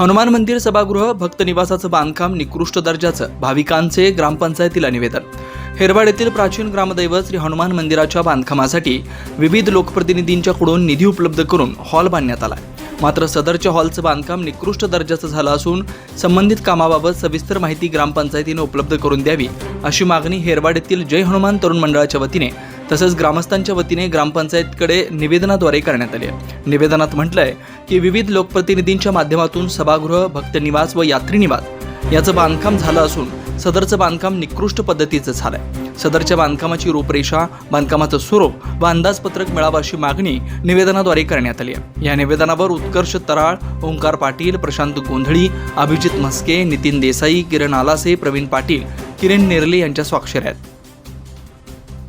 हनुमान मंदिर सभागृह भक्त निवासाचं बांधकाम निकृष्ट दर्जाचं भाविकांचे ग्रामपंचायतीला निवेदन. हेरवाड येथील प्राचीन ग्रामदैवत श्री हनुमान मंदिराच्या बांधकामासाठी विविध लोकप्रतिनिधींच्याकडून निधी उपलब्ध करून हॉल बांधण्यात आला मात्र सदरच्या हॉलचं बांधकाम निकृष्ट दर्जाचं झालं असून संबंधित कामाबाबत सविस्तर माहिती ग्रामपंचायतीने उपलब्ध करून द्यावी अशी मागणी हेरवाड येथील जय हनुमान तरुण मंडळाच्या वतीने तसंच ग्रामस्थांच्या वतीने ग्रामपंचायतकडे निवेदनाद्वारे करण्यात आले आहे. निवेदनात म्हटलंय की विविध लोकप्रतिनिधींच्या माध्यमातून सभागृह भक्तनिवास व यात्रीनिवास याचं बांधकाम झालं असून सदरचं बांधकाम निकृष्ट पद्धतीचं झालंय. सदरच्या बांधकामाची रूपरेषा बांधकामाचं स्वरूप व अंदाजपत्रक मिळावं अशी मागणी निवेदनाद्वारे करण्यात आली आहे. या निवेदनावर उत्कर्ष तराळ ओंकार पाटील प्रशांत गोंधळी अभिजित म्हस्के नितीन देसाई किरण आलासे प्रवीण पाटील किरण नेरले यांच्या स्वाक्षऱ्या आहेत.